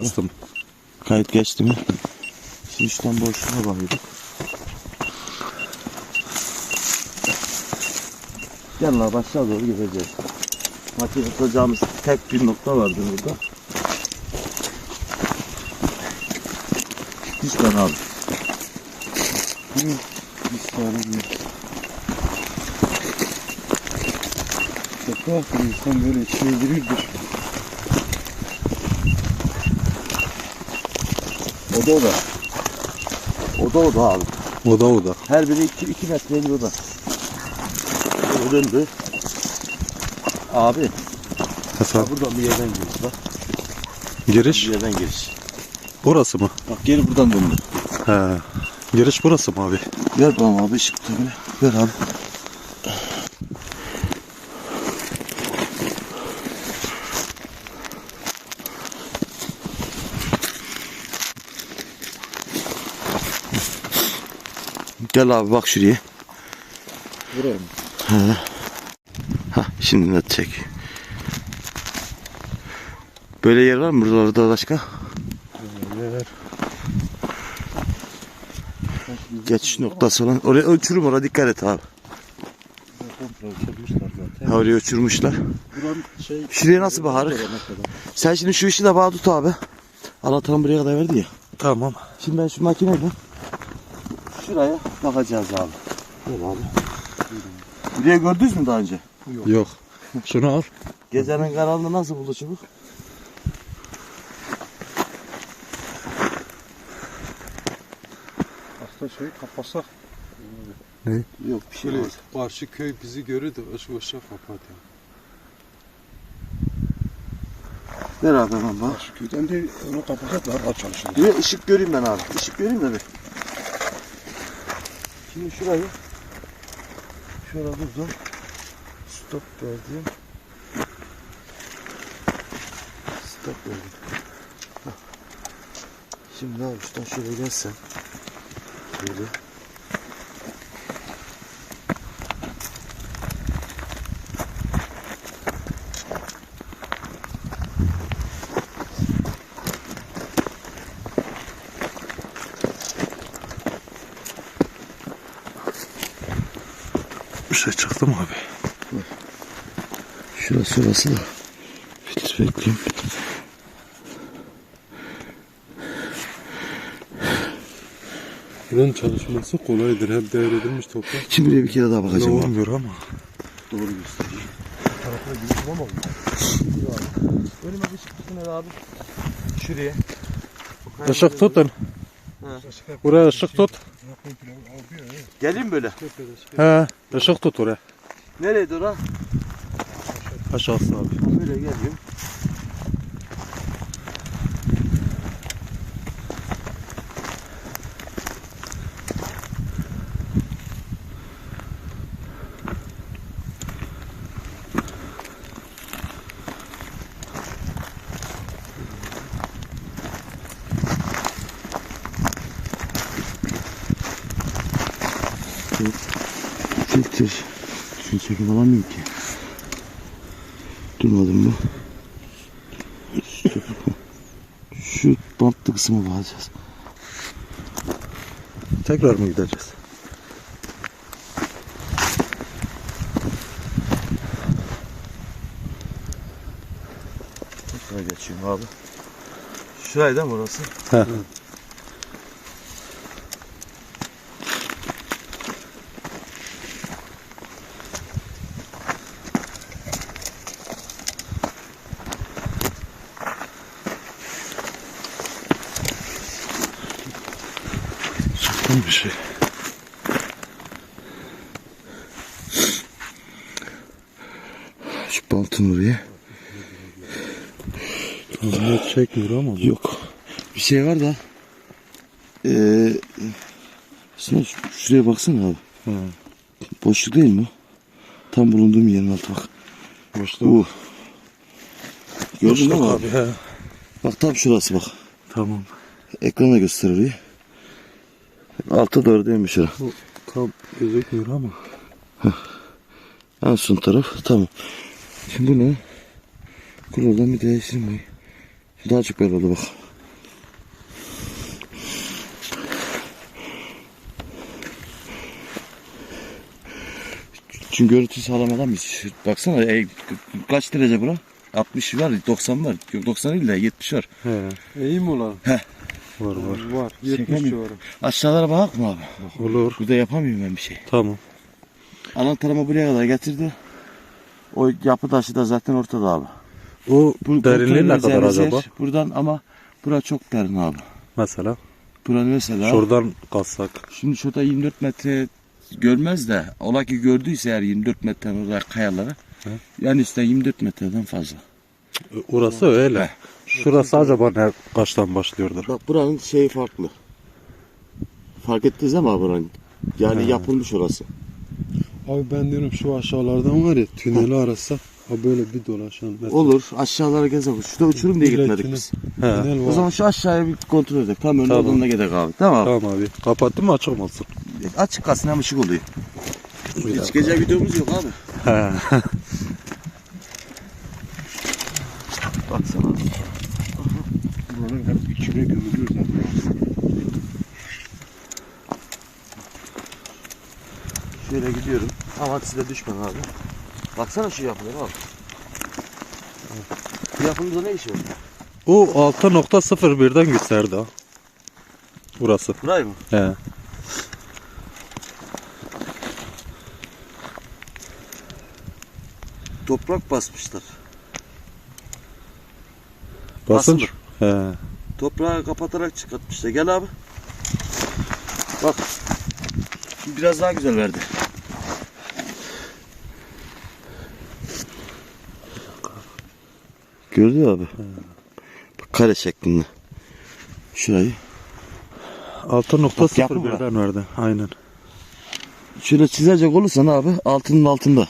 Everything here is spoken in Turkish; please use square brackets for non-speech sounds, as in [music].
Bastım. Kayıt geçti mi? Şimdi şuradan boşluğuna bakıyorduk. Gel la başlığa doğru gideceğiz. Makine tutacağımız tek bir nokta vardı burada. Üç tane abi. Üç tane bir. Çok tuhaf bir insan böyle içine girirdir. O da o da. O da o da abi. O da o da. Her biri iki, iki metreli oda. Böyle döndü. Abi. Efendim, Ha, buradan bir yerden giriş bak. giriş Bir yerden giriş. burası mı? Bak geri buradan döndü. He. Giriş burası mı abi? Ver bana abi ışık tabii. Ver abi. Gel abi bak şuraya. Buraya mı? Ha şimdi net çek. Böyle yer var mı buralarda başka? Yer. Geçiş noktası olan. Oraya ölçürüm oraya dikkat et abi. Ha, oraya uçurmuşlar. Şey... Şuraya nasıl bakarız? Sen şimdi şu işi de bağ tut abi. Allah tam buraya kadar verdi ya. Tamam. Şimdi ben şu makineyle şuraya bakacağız abi. Gel abi. Buraya gördünüz mü daha önce? Yok. Şunu al. Gecenin karanlığı nasıl buldu çubuk? Aslında şeyi kapatsak. Yok bir şey olmaz. karşı köy bizi görür de ışık ışık kapat ya. Ver abi hemen bak. Karşı köyden de onu kapatsak daha rahat çalışırız. Bir ışık göreyim ben abi. Işık göreyim de bir. Şimdi şurayı şöyle durdum. Stop verdim. Stop verdim. Hah. Şimdi abi şuradan şöyle gelsen. Böyle. Şey çıktı mı abi? Şurası orası da. Filtre bekleyeyim. Buranın çalışması kolaydır. Hep devredilmiş toprak. Şimdi buraya bir kere daha Ne bakacağım. abi. olmuyor ama. Doğru göstereyim. Tarafına girişim ama Önüme bir çıktı abi. Şuraya. Işık tutun. Ha. Buraya ışık tut. Geleyim böyle. He. Işık tut oraya. Nereye ora? Aşağısı abi. Böyle geliyorum. Filtre. Şunu çekim alamıyorum ki. Durmadım mı? Şu bantlı kısmı bağlayacağız. Tekrar mı gideceğiz? Şuraya geçeyim abi. Şurayı değil mi orası? He. Mı bir şey? Şu bantın oraya. Net çekmiyor ama. Yok. Bir şey var da. Ee, sen şu- şuraya baksana abi. He. Boşluk değil mi? Tam bulunduğum yerin altı bak. Boşluk. Bu. Gördün mi abi? abi. He. Bak tam şurası bak. Tamam. Ekrana göster orayı. Altı doğru değilmiş herhalde. Bu tam gözükmüyor ama. En son taraf tamam. Şimdi ne? Kuruldan bir değiştirmeyi. Daha çok böyle oldu bak. Çünkü görüntü sağlamadan bir baksana e, kaç derece bura? 60 var, 90 var. Yok 90 değil de 70 var. He. İyi mi ulan? Heh. Var var. Var. 70 Çekemiyor. civarı. Aşağılara bak mı abi? Olur. Burada yapamıyorum ben bir şey. Tamam. Anahtarımı buraya kadar getirdi. O yapı taşı da zaten ortada abi. O Bu derinliği ne kadar edeceğimiz acaba? Buradan ama bura çok derin abi. Mesela. Bura mesela. Şuradan kalsak. Şimdi şurada 24 metre görmez de ola ki gördüyse eğer 24 metreden oraya kayalara. He. Yani işte 24 metreden fazla. Orası öyle. Şurası acaba ne kaçtan başlıyordur? Bak buranın şeyi farklı. Fark ettiniz ama buranın. Yani He. yapılmış orası. Abi ben diyorum şu aşağılardan var ya tüneli arasa ha böyle bir dolaşan. mesela. Olur aşağılara gezelim. Şurada uçurum diye İlla gitmedik tünel- biz. He. O Tünel var. zaman şu aşağıya bir kontrol edelim. Tam önüne Tamam. tamam. gidelim abi. Tamam abi. Tamam abi. Kapattın mı açık mı olsun? Açık kalsın hem ışık oluyor. Bir Hiç gece videomuz yok abi. He. [laughs] Baksana. Buralar içine gömülüyor zaten. Şöyle gidiyorum. Ama size düşme abi. Baksana şu yapılara abi. Bu yapımızda ne işi var? O 6.01'den gösterdi ha. Burası. Burayı mı? He. Toprak basmışlar. Basınç. Basılır. He. Toprağı kapatarak çıkartmışlar. Gel abi. Bak. Şimdi biraz daha güzel verdi. Gördün abi? Bak kare şeklinde. Şurayı. Bak, yapı 6.01'den verdi. Aynen. Şöyle çizecek olursan abi altının altında.